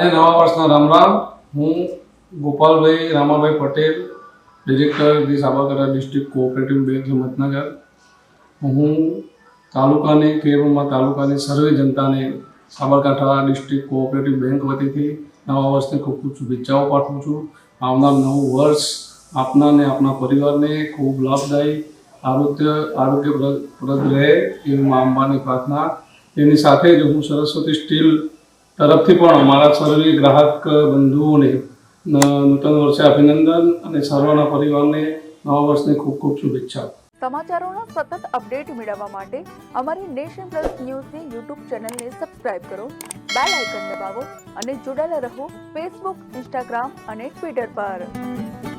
નવા વર્ષના રામ રામ હું Gopalbhai, Ramabhai Patel, director the Sabarkantha district cooperative bank Himmatnagar હું તાલુકાની કેરમમાં તાલુકાની સર્વે જનતાને સાબરકાંઠા ડિસ્ટ્રિક્ટ કોઓપરેટિવ બેંક વતીથી નવા વર્ષની ખૂબ ખૂબ શુભેચ્છાઓ પાઠવું છું. આવનાર નવું વર્ષ આપના ને આપના પરિવારને ખૂબ લાભદાયી, આરોગ્ય, આરોગ્યપ્રદ રહે એવી મા અંબાની પ્રાર્થના. તેની સાથે જ હું સરસ્વતી સ્ટીલ તરફથી પણ અમારા સર્વે ગ્રાહક, બંધુઓને નૂતન વર્ષે અભિનંદન અને સર્વના પરિવારને નવા વર્ષની ખૂબ ખૂબ શુભેચ્છા સમાચારોનો સતત અપડેટ મેળવવા માટે અમારી નેશન પ્લસ ન્યૂઝની યુટ્યુબ ચેનલને સબસ્ક્રાઇબ કરો, બેલ આઇકન દબાવો અને જોડાયેલા રહો ફેસબુક, ઇન્સ્ટાગ્રામ અને ટ્વિટર પર.